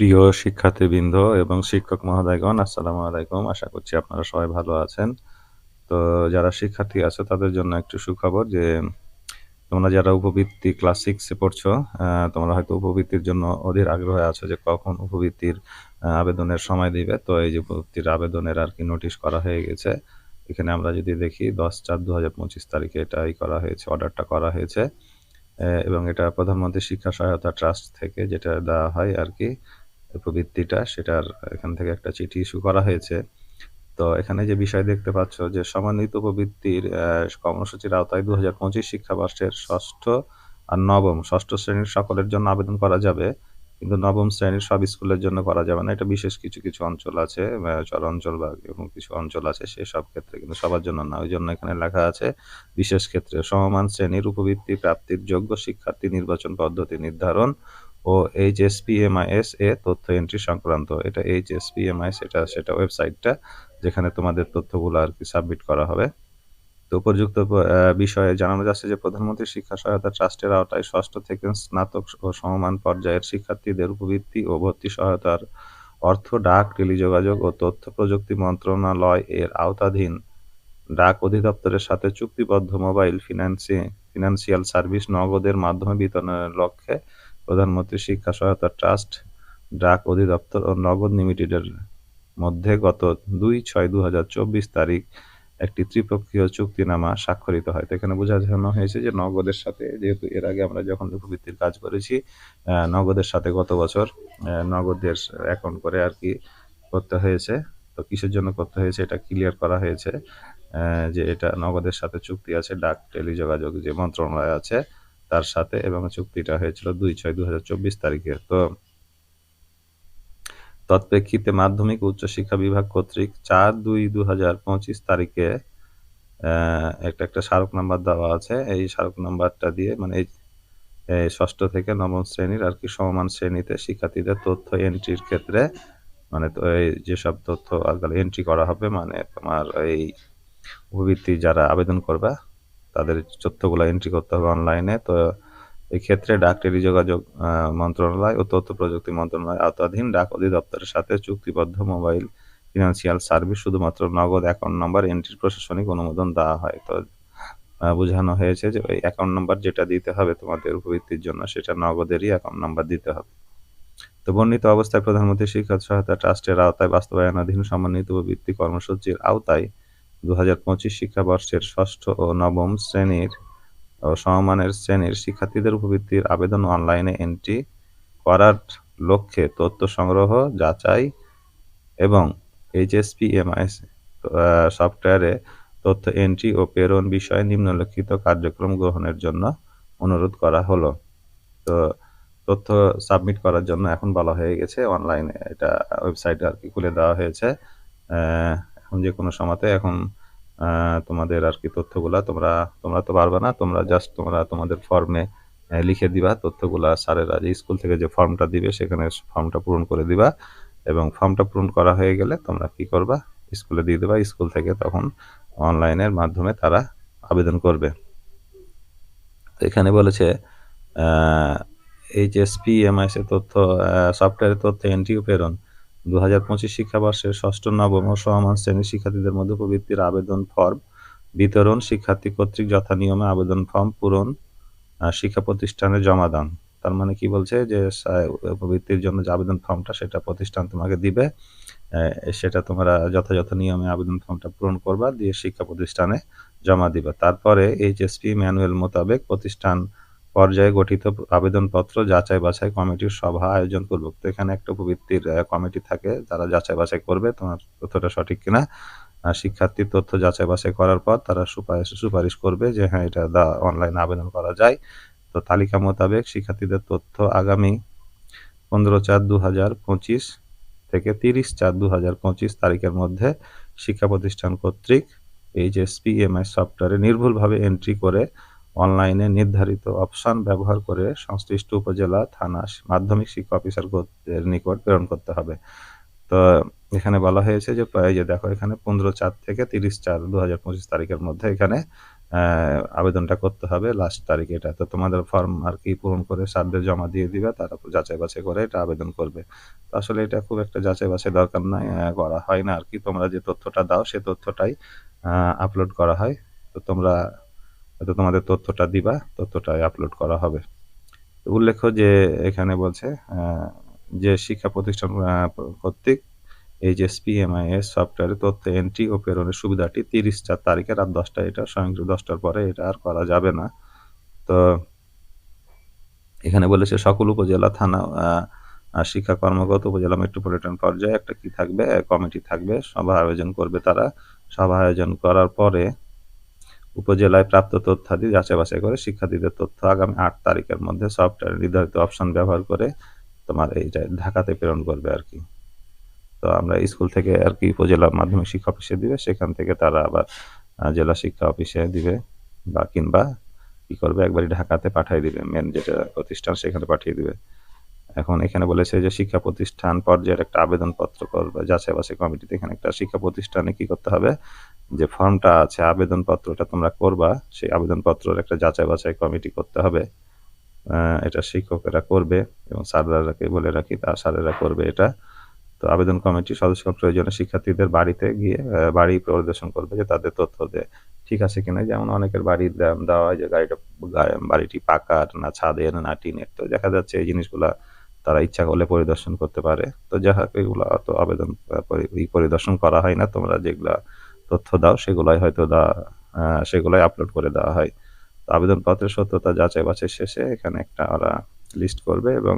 প্রিয় শিক্ষার্থীবৃন্দ এবং শিক্ষক মহোদয়গণ, আসসালামু আলাইকুম। আশা করছি আপনারা সবাই ভালো আছেন। তো যারা শিক্ষার্থী আছে, তাদের জন্য একটু সুখবর যে তোমরা যারা উপবৃত্তি ক্লাস সিক্সে পড়ছো তোমরা হয়তো উপবৃত্তির জন্য অধীর আগ্রহে আছো যে কখন উপবৃত্তির আবেদনের সময় দিবে। তো এই যে উপবৃত্তির আবেদনের আর কি নোটিশ করা হয়ে গেছে, এখানে আমরা যদি দেখি, দশ চার দু হাজার পঁচিশ তারিখে এটাই করা হয়েছে, অর্ডারটা করা হয়েছে। এবং এটা প্রধানমন্ত্রী শিক্ষা সহায়তা ট্রাস্ট থেকে যেটা দেওয়া হয় আর কি প্রবৃত্তিটা, সেটার এখান থেকে একটা চিঠি ইস্যু করা হয়েছে। তো এখানে যে বিষয় দেখতে পাচ্ছ যে সমন্বিত প্রবৃত্তির কর্মসূচির আওতায় দু হাজার পঁচিশ শিক্ষাবর্ষের ষষ্ঠ আর নবম, ষষ্ঠ শ্রেণির সকলের জন্য আবেদন করা যাবে, কিন্তু নবম শ্রেণির সব স্কুলের জন্য করা যাবে না। এটা বিশেষ কিছু কিছু অঞ্চল আছে চর অঞ্চল বা এরকম কিছু অঞ্চল আছে সেসব ক্ষেত্রে কিন্তু সবার জন্য না, ওই জন্য এখানে লেখা আছে, বিশেষ ক্ষেত্রে সমমান শ্রেণির উপবৃত্তি প্রাপ্তির যোগ্য শিক্ষার্থী নির্বাচন পদ্ধতি নির্ধারণ ও H S P M S এ তথ্য এন্ট্রি সংক্রান্ত। এটা H S P M I সেটা ওয়েবসাইটটা যেখানে তোমাদের তথ্যগুলো আর কি সাবমিট করা হবে। তো উপযুক্ত বিষয়ে জানানো যাচ্ছে যে প্রধানমন্ত্রী শিক্ষা সহায়তা ট্রাস্টের আওতায় ষষ্ঠ থেকে স্নাতক ও সমমান পর্যায়ের শিক্ষার্থীদের উপবৃত্তি ও ভর্তি সহায়তার অর্থ ডাক, টেলিযোগাযোগ ও তথ্য প্রযুক্তি মন্ত্রণালয় এর আওতাধীন। ডাক অধিদপ্তরের সাথে চুক্তিবদ্ধ মোবাইল ফিনান্সি, ফিনান্সিয়াল সার্ভিস নগদের মাধ্যমে বিতরণের লক্ষ্যে প্রধানমন্ত্রী শিক্ষা সহায়তা ট্রাস্ট ডাক অধিদপ্তর ও নগদ লিমিটেডের মধ্যে গত দুই ছয় দু তারিখ একটি ত্রিপক্ষীয় চুক্তিনামা স্বাক্ষরিত হয়। তো এখানে বোঝানো হয়েছে যে নগদের সাথে, যেহেতু এর আগে আমরা যখন উপবৃত্তির কাজ করেছি নগদের সাথে গত বছর নগদের অ্যাকাউন্ট করে আর কি করতে হয়েছে। তো কিসের জন্য করতে হয়েছে এটা ক্লিয়ার করা হয়েছে যে এটা নগদের সাথে চুক্তি আছে, ডাক টেলিযোগাযোগ যে মন্ত্রণালয় আছে তার সাথে এবং চুক্তিটা হয়েছিল দুই ছয় দু তারিখে। তো তৎপ্রেক্ষিতে মাধ্যমিক উচ্চশিক্ষা বিভাগ কর্তৃক চার দুই দু হাজার পঁচিশ তারিখে একটা একটা স্মারক নাম্বার দেওয়া আছে। এই স্মারক নাম্বারটা দিয়ে মানে এই ষষ্ঠ থেকে নবম শ্রেণির আর কি সমমান শ্রেণীতে শিক্ষার্থীদের তথ্য এন্ট্রির ক্ষেত্রে মানে এই যেসব তথ্য আজকাল এন্ট্রি করা হবে মানে তোমার এই উপবৃত্তি যারা আবেদন করবে তাদের তথ্যগুলো এন্ট্রি করতে হবে অনলাইনে তো এই ক্ষেত্রে ডাক, টেলিযোগাযোগ মন্ত্রণালয় ও তথ্য প্রযুক্তি মন্ত্রণালয় আওতাধীন ডাক অধিদপ্তরের সাথে চুক্তিবদ্ধ মোবাইল ফিনান্সিয়াল সার্ভিস শুধুমাত্র নগদ অ্যাকাউন্ট নাম্বার এন্ট্রির প্রশাসনিক অনুমোদন দেওয়া হয়। তো বোঝানো হয়েছে যে ওই অ্যাকাউন্ট নাম্বার যেটা দিতে হবে তোমাদের উপবৃত্তির জন্য সেটা নগদেরই অ্যাকাউন্ট নাম্বার দিতে হবে। তো বর্ণিত অবস্থায় প্রধানমন্ত্রী শিক্ষা সহায়তা ট্রাস্টের আওতায় বাস্তবায়নাধীন সমন্বিত উপবৃত্তি কর্মসূচির আওতায় দু হাজার পঁচিশ শিক্ষাবর্ষের ষষ্ঠ ও নবম শ্রেণির সমমানের শ্রেণির শিক্ষার্থীদের উপবৃত্তির আবেদন অনলাইনে এন্ট্রি করার লক্ষ্যে তথ্য সংগ্রহ, যাচাই এবং এইচএসপি এমআইএস সফটওয়্যারে তথ্য এন্ট্রি ও প্রেরণ বিষয়ে নিম্নলিখিত কার্যক্রম গ্রহণের জন্য অনুরোধ করা হলো। তো তথ্য সাবমিট করার জন্য এখন বলা হয়ে গেছে, অনলাইনে এটা ওয়েবসাইটে আর কি খুলে দেওয়া হয়েছে। যে কোনো সময়তে এখন তোমাদের আর কি তথ্যগুলা তোমরা তোমরা তো পারবে না, তোমরা জাস্ট তোমরা তোমাদের ফর্মে লিখে দিবা তথ্যগুলা। স্যারেরা যে স্কুল থেকে যে ফর্মটা দিবে সেখানে ফর্মটা পূরণ করে দিবা এবং ফর্মটা পূরণ করা হয়ে গেলে তোমরা কি করবা? স্কুলে দিয়ে দেবা। স্কুল থেকে তখন অনলাইনের মাধ্যমে তারা আবেদন করবে। এখানে বলেছে এইচএসপি এমআইএস এর তথ্য সফটওয়্যারের তথ্য এন্ট্রিও প্রেরণ। দু হাজার পঁচিশ শিক্ষাবর্ষের ষষ্ঠ, নবম ও সমান শ্রেণির শিক্ষার্থীদের মধ্যে প্রবৃত্তির আবেদন ফর্ম বিতরণ, শিক্ষার্থী কর্তৃক যথা নিয়মে আবেদন ফর্ম পূরণ শিক্ষা প্রতিষ্ঠানে জমা দান তার মানে কি বলছে যে প্রবৃত্তির জন্য যে আবেদন ফর্মটা, সেটা প্রতিষ্ঠান তোমাকে দিবে সেটা তোমরা যথাযথ নিয়মে আবেদন ফর্মটা পূরণ করবা, দিয়ে শিক্ষা প্রতিষ্ঠানে জমা দিবা। তারপরে এইচএসপি ম্যানুয়াল মোতাবেক প্রতিষ্ঠান পর্যায়ে গঠিত আবেদনপত্র যাচাই বাছাই কমিটির সভা আয়োজন করব। তো এখানে একটা উপবৃত্তির কমিটি থাকে, যারা যাচাই বাছাই করবে, তোমার তথ্যটা সঠিক কিনা। শিক্ষার্থীর তথ্য যাচাই বাছাই করার পর তারা সুপারিশ সুপারিশ করবে যে হ্যাঁ এটা দা অনলাইন আবেদন করা যায়। তো তালিকা মোতাবেক শিক্ষার্থীদের তথ্য আগামী পনেরো চার দু হাজার পঁচিশ থেকে তিরিশ চার দু হাজার পঁচিশ তারিখের মধ্যে শিক্ষা প্রতিষ্ঠান কর্তৃক এইচএসপি, এমআই সফটওয়্যারে নির্ভুলভাবে এন্ট্রি করে অনলাইনে নির্ধারিত অপশন ব্যবহার করে সংশ্লিষ্ট উপজেলা, থানা, মাধ্যমিক শিক্ষা অফিসারদের নিকট প্রেরণ করতে হবে। তো এখানে বলা হয়েছে যে যে দেখো, এখানে পনেরো চার থেকে তিরিশ চার দু হাজার পঁচিশ তারিখের মধ্যে এখানে আবেদনটা করতে হবে লাস্ট তারিখ এটা। তো তোমাদের ফর্ম আর কি পূরণ করে স্যারদের জমা দিয়ে দিবে, তারা যাচাই বাছাই করে এটা আবেদন করবে। তো আসলে এটা খুব একটা যাচাই বাছাই দরকার নাই করা হয় না আর কি। তোমরা যে তথ্যটা দাও, সে তথ্যটাই আপলোড করা হয়। তো তোমরা হয়তো তোমাদের তথ্যটা দিবা তথ্যটাই আপলোড করা হবে। উল্লেখ্য যে এখানে বলছে যে শিক্ষা প্রতিষ্ঠান কর্তৃক এই যে এস সফটওয়্যারে তথ্য এন্ট্রি ও প্রেরণের সুবিধাটি তিরিশ চার তারিখে রাত দশটা এটা স্বয়ং দশটার পরে এটা আর করা যাবে না। তো এখানে বলেছে, সকল উপজেলা, থানা শিক্ষা কর্মগত উপজেলা, মেট্রোপলিটন পর্যায়ে একটা কি থাকবে? কমিটি থাকবে, সভা আয়োজন করবে তারা। সভা আয়োজন করার পরে উপজেলায় প্রাপ্ত তথ্যাদি যাচাই বাছাই করে শিক্ষার্থীদের তথ্য আগামী আট তারিখের মধ্যে সফটওয়্যার নির্ধারিত অপশন ব্যবহার করে তোমার এইটা ঢাকাতে প্রেরণ করবে আর কি। তো আমরা স্কুল থেকে আর কি উপজেলা মাধ্যমিক শিক্ষা অফিসে দিবে, সেখান থেকে তারা আবার জেলা শিক্ষা অফিসে দিবে বা কিংবা কি করবে, একবারই ঢাকাতে পাঠিয়ে দিবে মেন যেটা প্রতিষ্ঠান সেখানে পাঠিয়ে দিবে। এখন এখানে বলেছে যে শিক্ষা প্রতিষ্ঠান পর্যায়ের একটা আবেদনপত্র করবে। যাচাই বাছাই কমিটিতে এখানে একটা শিক্ষা প্রতিষ্ঠানে কি করতে হবে? যে ফর্মটা আছে, আবেদনপত্রটা তোমরা করবা, সেই আবেদনপত্রের একটা যাচাই বাছাই কমিটি করতে হবে। এটা শিক্ষকেরা করবে এবং স্যাররাকে বলে রাখি, তা স্যারেরা করবে এটা। তো আবেদন কমিটি সদস্য প্রয়োজনে শিক্ষার্থীদের বাড়িতে গিয়ে বাড়ি পরিদর্শন করবে যে তাদের তথ্য দেয় ঠিক আছে কিনা। যেমন অনেকের বাড়ির দেওয়া হয় যে গাড়িটা বাড়িটি পাকার না ছাদের না টিনের। তো দেখা যাচ্ছে এই জিনিসগুলা তারা ইচ্ছা করলে পরিদর্শন করতে পারে। তো যাহা এগুলো তো আবেদন পরিদর্শন করা হয় না। তোমরা যেগুলা তথ্য দাও, সেগুলাই হয়তো দা সেগুলাই আপলোড করে দেওয়া হয়। তো আবেদনপত্রের সত্যতা যাচাই বাছাই শেষে এখানে একটা ওরা লিস্ট করবে এবং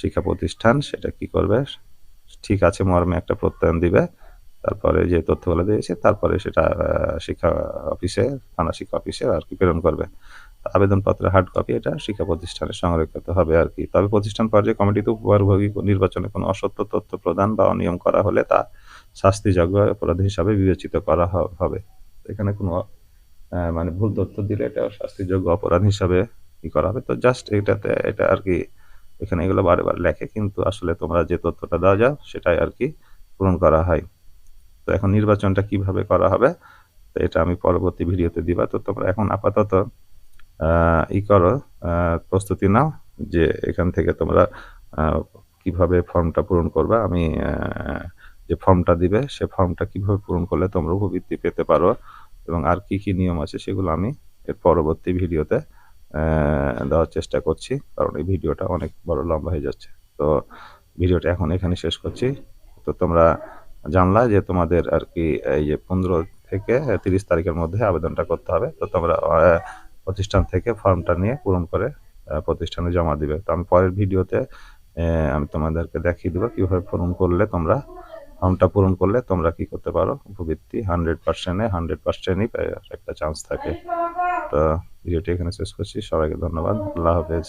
শিক্ষা প্রতিষ্ঠান সেটা কি করবে, ঠিক আছে মর্মে একটা প্রত্যয়ন দিবে। তারপরে যে তথ্যগুলো দিয়েছে, তারপরে সেটা শিক্ষা অফিসে, থানা শিক্ষা অফিসে আর কি প্রেরণ করবে। আবেদনপত্রের হার্ড কপি এটা শিক্ষা প্রতিষ্ঠানে সংরক্ষিত হবে আর কি। তবে প্রতিষ্ঠান পর্যায়ে কমিটিতে উপহারভোগী নির্বাচনে কোনো অসত্য তথ্য প্রদান বা অনিয়ম করা হলে তা শাস্তিযোগ্য অপরাধ হিসাবে বিবেচিত করা হবে। এখানে কোনো মানে ভুল তথ্য দিলে এটা শাস্তিযোগ্য অপরাধ হিসাবে কি করা হবে। তো জাস্ট এটাতে, এটা আর কি, এখানে এগুলো বারে বার লেখে কিন্তু আসলে তোমরা যে তথ্যটা দেওয়া যাও, সেটাই আর কি পূরণ করা হয়। তো এখন নির্বাচনটা কীভাবে করা হবে, তো এটা আমি পরবর্তী ভিডিওতে দিবা। তো তোমরা এখন আপাতত ই করো প্রস্তুতি নাও যে এখান থেকে তোমরা কীভাবে ফর্মটা পূরণ করবে। আমি যে ফর্মটা দিবে, সে ফর্মটা কীভাবে পূরণ করলে তোমরা উপবৃত্তি পেতে পারো এবং আর কি কি নিয়ম আছে সেগুলো আমি এর পরবর্তী ভিডিওতে দেওয়ার চেষ্টা করছি, কারণ এই ভিডিওটা অনেক বড় লম্বা হয়ে যাচ্ছে। তো ভিডিওটা এখন এখানে শেষ করছি। তো তোমরা জানলা যে তোমাদের আর কি এই যে পনেরো থেকে তিরিশ তারিখের মধ্যে আবেদনটা করতে হবে। তো তোমরা প্রতিষ্ঠান থেকে ফর্মটা নিয়ে পূরণ করে প্রতিষ্ঠানে জমা দিবে। তো আমি পরের ভিডিওতে আমি তোমাদেরকে দেখিয়ে দেবো কীভাবে পূরণ করলে তোমরা, ফর্মটা পূরণ করলে তোমরা কি করতে পারো। উপবৃত্তি হান্ড্রেড পার্সেন্টে হান্ড্রেড পার্সেন্টই একটা চান্স থাকে। তো ভিডিওটি এখানে শেষ করছি। সবাইকে ধন্যবাদ। আল্লাহ হাফেজ।